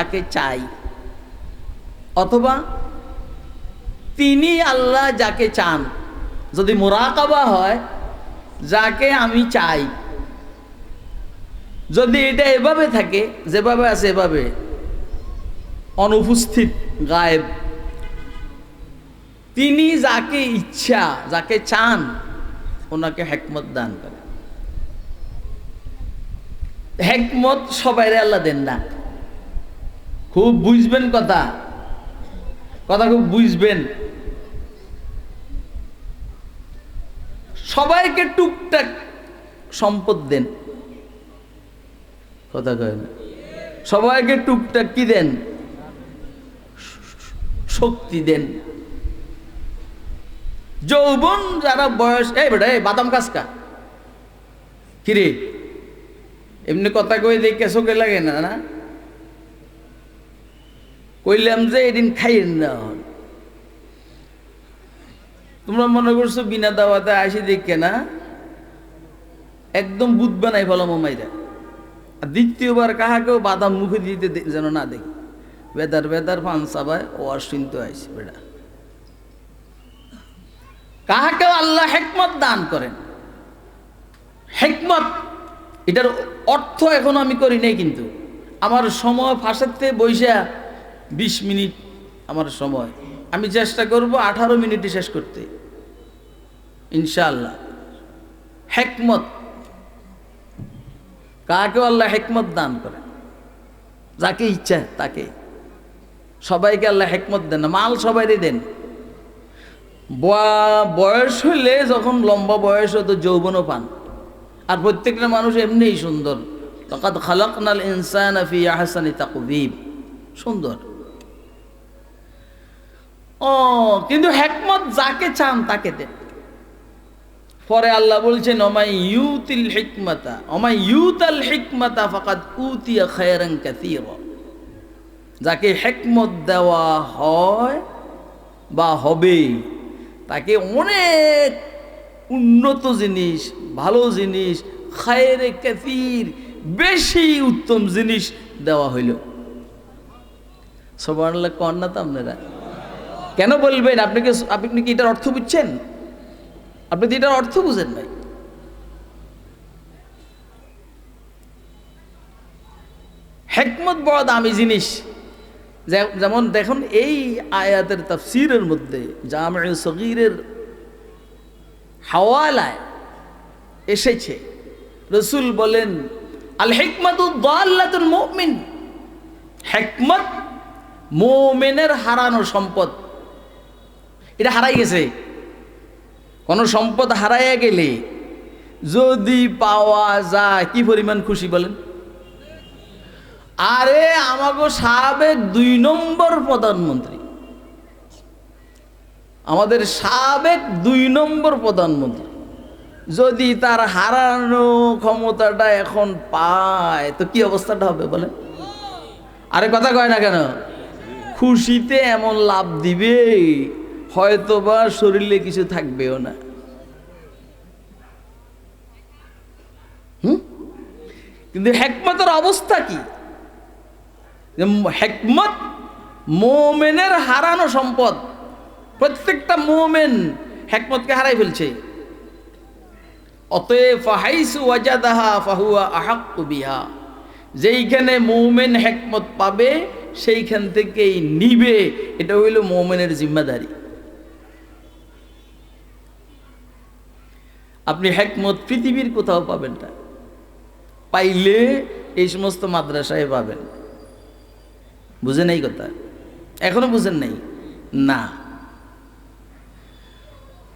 যাকে চাই। অথবা তিনি আল্লাহ যাকে চান। যদি মোরাকাবা হয়, যাকে আমি চাই। যদি এটা এভাবে থাকে, যেভাবে আছে এভাবে, অনুপস্থিত, গায়েব। তিনি যাকে ইচ্ছা, যাকে চান, ওনাকে হেকমত দান করে হেকমত সবাই আল্লাহ দেন না। খুব বুঝবেন কথা। কথা খুব বুঝবেন। সবাইকে টুকটাক সম্পদ দেন। কথা কয় সবাইকে টুকটাক কি দেন? শক্তি দেন। যৌবন যারা বয়স, এই বেটা, এই বাদাম কাসকা কিরে? এমনি কথা কই দেখে চোখে লাগে না না? কইলাম যে এদিন খাইয়েন না তোমরা মনে করছ বিনা দাওয়াতে আসি দেখে না? একদম বুধ বানাই ফেলাম মাইরা আর দ্বিতীয়বার কাহাকেও বাদাম মুখে দিতে যেন না দেখি। বেদার বেদার পান সাবায় ও শুনতে আইসি বেড়া কাহাকেও আল্লাহ হেকমত দান করেন। হেকমত, এটার অর্থ এখনও আমি করি নাই কিন্তু। আমার সময় ফাঁসাতে বৈশা বিশ মিনিট আমার সময়। আমি চেষ্টা করব আঠারো মিনিটে শেষ করতে। ইনশাআল্লাহ। হেকমত। কাকেও আল্লাহ হেকমত দান করেন। যাকে ইচ্ছা তাকে। সবাইকে আল্লাহ হেকমত দেন মাল সবাইকে দেন। বয়স হলে যখন লম্বা বয়স হতো যৌবনও পান। আর প্রত্যেকটা মানুষ এমনিই সুন্দর। তকাত খালাক নাল ইনসান আফি আহসানি তাকুবিব সুন্দর। ও, কিন্তু হেকমত যাকে চান তাকে দেন। পরে আল্লাহ বলছেন অমাই ইউতিল হিকমাতা অমাই ইউতাল হিকমাতা ফাকাদ উতিয়া খায়রান কাসীরা। যাকে হেকমত দেওয়া হয় বা হবে, তাকে অনেক উন্নত জিনিস, ভালো জিনিস, খায়েরে কাসির বেশি উত্তম জিনিস দেওয়া হইল। সবার কন না তো আপনারা? কেন বলবেন? আপনি কি আপনি কি এটার অর্থ বুঝছেন? আপনি তো এটার অর্থ বুঝেন নাই। হেকমত বড় দামি জিনিস। যেমন দেখুন, এই আয়াতের তাফসিরের মধ্যে জামে সগীরের হাওয়ালায় এসেছে। রসুল বলেন আল হেকমতুল মুমিন। হেকমত মোমেনের হারানো সম্পদ। এটা হারাই গেছে। কোনো সম্পদ হারাইয়া গেলে যদি পাওয়া যায়, কি পরিমাণ খুশি বলেন? আরে আমাকে সাবেক দুই নম্বর প্রধানমন্ত্রী। আমাদের সাবেক দুই নম্বর প্রধানমন্ত্রী। যদি তার হারানো ক্ষমতাটা এখন পায়, তো কি অবস্থাটা হবে বলেন? আরে কথা কয় না কেন? খুশিতে এমন লাভ দিবে। হয়তোবা শরীরে কিছু থাকবেও না। কিন্তু হেকমতের অবস্থা কি? হেকমত মোমেনের হারানো সম্পদ। প্রত্যেকটা মোমেন হেকমতকে হারাই ফেলছে। অতএব যেইখানে মৌমেন হেকমত পাবে, সেইখান থেকেই নিবে। এটা হইল মৌমেনের জিম্মাদারি। আপনি হ্যাকমত পৃথিবীর কোথাও পাবেন না। পাইলে এই সমস্ত মাদ্রাসায় পাবেন। বুঝে নাই কথা? এখনও বুঝেন নাই? না।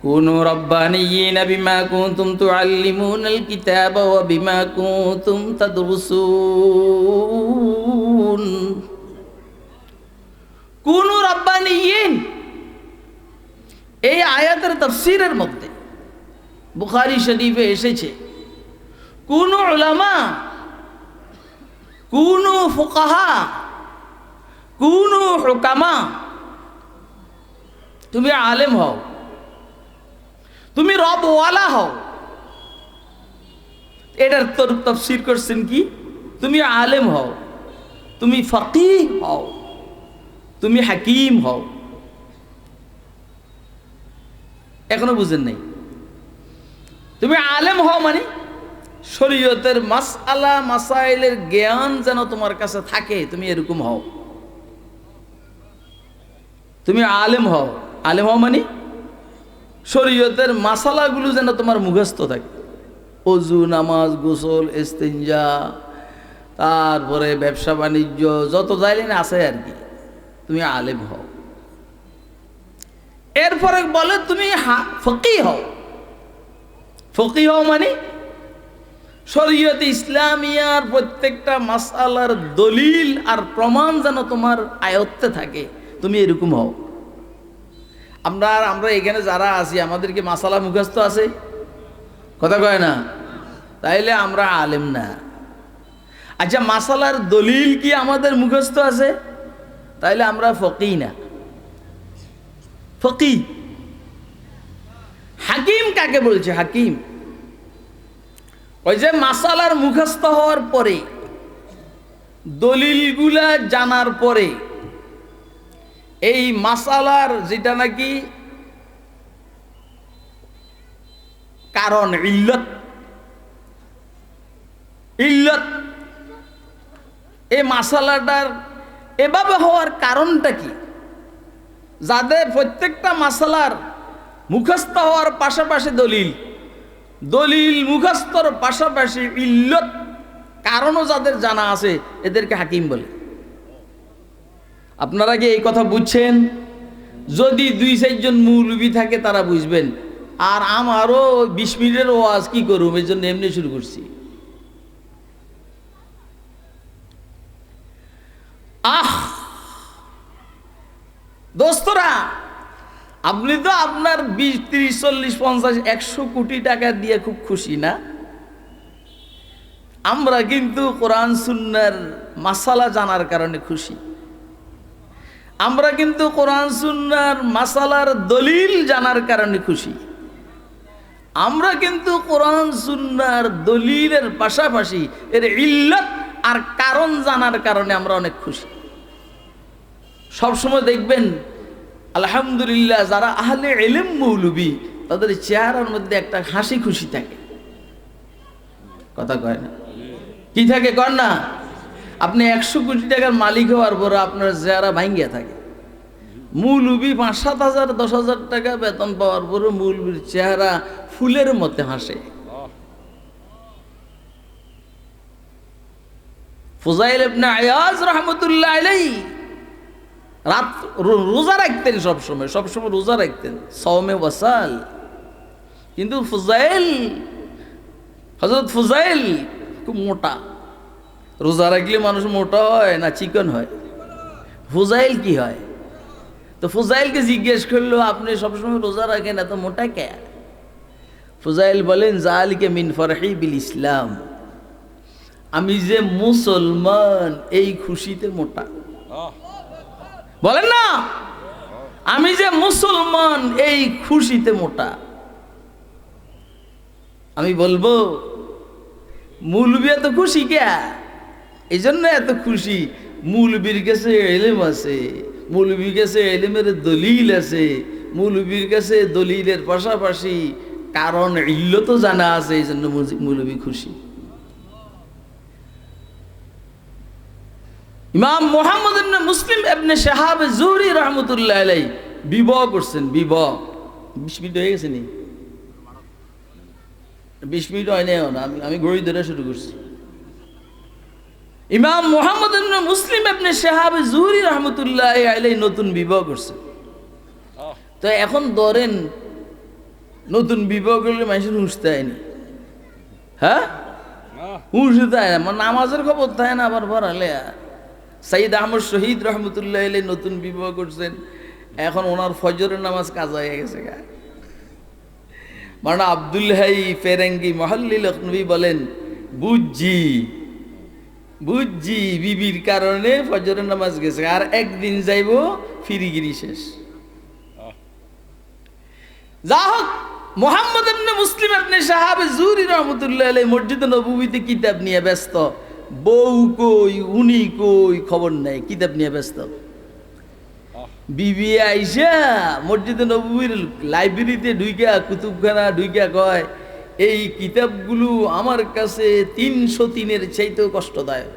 কোন কুনু না বিমা কুনতুম তুআল্লিমুনাল কিতাবা ওয়া বিমা তা তাদরুসুন। কুনু রব্বানিয়িন। এই আয়াতের তাফসীরের মধ্যে বুখারি শরীফে এসেছে। কোন উলামা, কোন ফুকাহা, কোন হুকামা। তুমি আলেম হও। তুমি রবওয়ালা হও। এটার তোর তফসির করছেন কি? তুমি আলেম হও। তুমি ফকি হও। তুমি হাকিম হও। এখনও বুঝেন নাই? তুমি আলেম হও মানে? শরীয়তের মাসআলা, মাসাইলের জ্ঞান যেন তোমার কাছে থাকে, তুমি এরকম হও। তুমি আলেম হও। আলেম হও মানে? শরীয়তের মাসালাগুলো যেন তোমার মুখস্থ থাকে। অজু, নামাজ, গোসল ইস্তেঞ্জা তারপরে ব্যবসা, বাণিজ্য, যত যাইলেন আছে আর কি। তুমি আলেম হও। এরপরে বলে তুমি ফকি হও। ফকি হও মানে? শরীয়ত ইসলামিয়ার প্রত্যেকটা মাসালার দলিল আর প্রমাণ যেন তোমার আয়ত্তে থাকে। তুমি এরকম হও। আমরা আমরা এখানে যারা আছি, আমাদেরকে মাসালা মুখস্থ আছে? কথা কয় না? তাইলে আমরা আলেম না। আচ্ছা মাসালার দলিল কি আমাদের মুখস্থ আছে? তাইলে আমরা ফকি না। ফকি হাকিম কাকে বলছে? হাকিম। ওই যে মাসালার মুখস্থ হওয়ার পরে, দলিলগুলা জানার পরে, এই মাসালার যেটা নাকি কারণ, ইল্লত। ইল্লত। এই মাসালাটার এভাবে হওয়ার কারণটা কি? যাদের প্রত্যেকটা মাসালার মুখস্থ হওয়ার পাশাপাশি দলিল। দলিল মুখস্থর পাশাপাশি ইল্লত কারণও যাদের জানা আছে, এদেরকে হাকিম বলে। আপনারা কি এই কথা বুঝছেন? যদি দুই চারজন মৌলবি থাকে, তারা বুঝবেন। আর আমারও বিশ মিনিটের ওয়াজ কি করুম? এই জন্য এমনি শুরু করছি। আহ! দোস্তরা আপনি তো আপনার বিশ, ত্রিশ, চল্লিশ, পঞ্চাশ, একশো কোটি টাকা দিয়ে খুব খুশি না? আমরা কিন্তু কোরআন, সুন্নার মাসালা জানার কারণে খুশি। আমরা কিন্তু কোরআন, সুন্নার মাসালার দলিল জানার কারণে খুশি। আমরা কিন্তু কোরআন, সুন্নার দলিলের পাশাপাশি এর ইল্লত আর কারণ জানার কারণে আমরা অনেক খুশি। সবসময় দেখবেন আলহামদুলিল্লাহ, যারা আহলে এলেম মৌলবি, তাদের চেহারার মধ্যে একটা হাসি খুশি থাকে। কথা কয় না? কি থাকে কর না? আপনি একশো কোটি টাকার মালিক হওয়ার পরে আপনার চেহারা ভাঙ্গিয়া থাকে। মৌলবি পাঁচ সাত হাজার, দশ হাজার টাকা বেতন পাওয়ার পরে মৌলবির চেহারা ফুলের মধ্যে হাসে। ফুজাইল ইবনে আয়াজ রহমতুল্লাহ আলাই রাত রোজা রাখতেন সবসময় সবসময় রোজা রাখতেন। সৌমে ওয়াসাল। কিন্তু ফুজাইল হজরত ফুজাইল খুব মোটা। রোজা রাখলে মানুষ মোটা হয় না চিকন হয়? ফুজাইল কি হয়? তো ফুজাইলকে জিজ্ঞেস করল, আপনি সবসময় রোজা রাখেন? এত মোটা কে? ফুজাইল বলেন, জালিকে মিন ফরহি বিল ইসলাম। আমি যে মুসলমান, এই খুশিতে মোটা। বলেন না? আমি যে মুসলমান, এই খুশিতে মোটা। আমি বলব, মুলবি এত খুশি কে? এই জন্য এত খুশি। মুলবির কাছে এলেম আছে, মুলবির কাছে এলেমের দলিল আছে, মুলবির কাছে দলিলের পাশাপাশি কারণ ইল্ল তো জানা আছে এই জন্য মুলবি খুশি। ইমাম মোহাম্মদ মুসলিম ইবনে শাহাব জুহরি রহমতুল্লাহ আলাই বিবাহ করছেন বিবাহ। বিশ মিনিট হয়ে গেছে নি? বিশ মিনিট হয় নাই আমি আমি ঘড়ি ধরে শুরু করছি। ইমাম মোহাম্মদ মুসলিম ইবনে শাহাব জুহরি রহমতুল্লাহ আলাই নতুন বিবাহ করছেন। তো এখন ধরেন নতুন বিবাহ করলে মানুষের হুঁশ দেয়নি হ্যাঁ? হুঁশ দেয় না মানে নামাজের খবর দেয় না আবার ভরালে সাইদ আহমদ শহীদ রহমতুল্লাহ আলাই নতুন বিবাহ করছেন। এখন ওনার ফজরের নামাজ কাজা হয়ে গেছে গা। মানে আব্দুল হাই ফেরেঙ্গি মহল্লি লখনবী বলেন, বুঝছি বুঝছি বিবির কারণে ফজরের নামাজ গেছে, আর একদিন যাইব ফিরিগিরি শেষ। যা হোক, মোহাম্মদ মুসলিম আপনি সাহাবে জুরি রহমতুল্লাহ মসজিদ নবীতে কিতাব নিয়ে ব্যস্ত। বউ কই উনি কই খবর নাই কিতাব নিয়ে ব্যস্ত। বিবি আইসা মসজিদে নবীর লাইব্রেরিতে ঢুইকা কুতুবখানা ঢুইকা কয় এই কিতাবগুলো আমার কাছে তিনশো তিনের চাইতেও কষ্টদায়ক।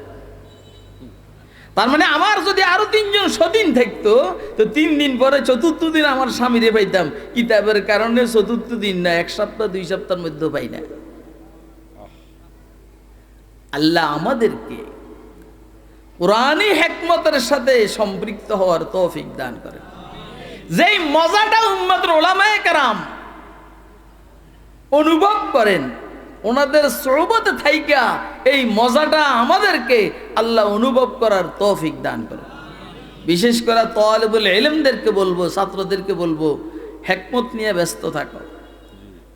তার মানে আমার যদি আরও তিনজন সদিন থাকতো তো তিন দিন পরে চতুর্থ দিন আমার স্বামীরে পাইতাম। কিতাবের কারণে চতুর্থ দিন না এক সপ্তাহ দুই সপ্তাহের মধ্যে পাই না। আল্লাহ আমাদেরকে কোরআনই হেকমতের সাথে সম্পৃক্ত হওয়ার তৌফিক দান করে যেই মজাটা উম্মতের ওলামায়ে কারাম অনুভব করেন, ওনাদের সৌবতে থাইকা এই মজাটা আমাদেরকে আল্লাহ অনুভব করার তৌফিক দান করে বিশেষ করে তলেবুল এলেমদেরকে বলব, ছাত্রদেরকে বলব, হেকমত নিয়ে ব্যস্ত থাকো।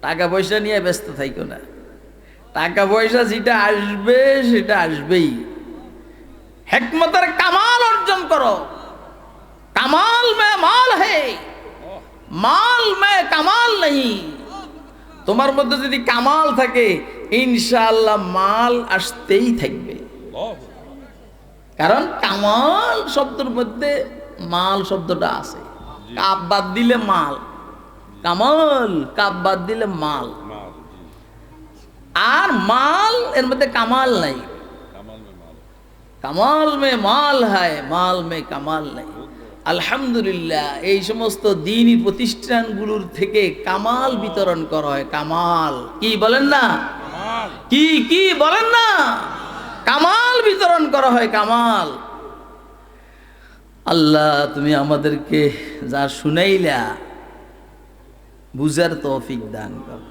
টাকা পয়সা নিয়ে ব্যস্ত থাইকো না। টাকা পয়সা যেটা আসবে সেটা আসবেই। হেকমতের কামাল অর্জন করো। কামাল মে মাল হে। মাল মে কামাল নেই। তোমার মধ্যে যদি কামাল থাকে ইনশাআল্লাহ মাল আসতেই থাকবে। কারণ কামাল শব্দের মধ্যে মাল শব্দটা আছে। কাপ বাদ দিলে মাল। কামাল কাপ বাদ দিলে মাল। আর মাল, এর মধ্যে কামাল নাই। কামাল মে মাল হয়, মাল মে কামাল নাই। আলহামদুলিল্লাহ, এই সমস্ত দিনই প্রতিষ্ঠানগুলোর থেকে কামাল বিতরণ করা হয়, কামাল। কি বলেন না? কি কি বলেন না? কামাল বিতরণ করা হয়, কামাল। আল্লাহ, তুমি আমাদেরকে যা শুনাইলা, বুঝার তৌফিক দান কর।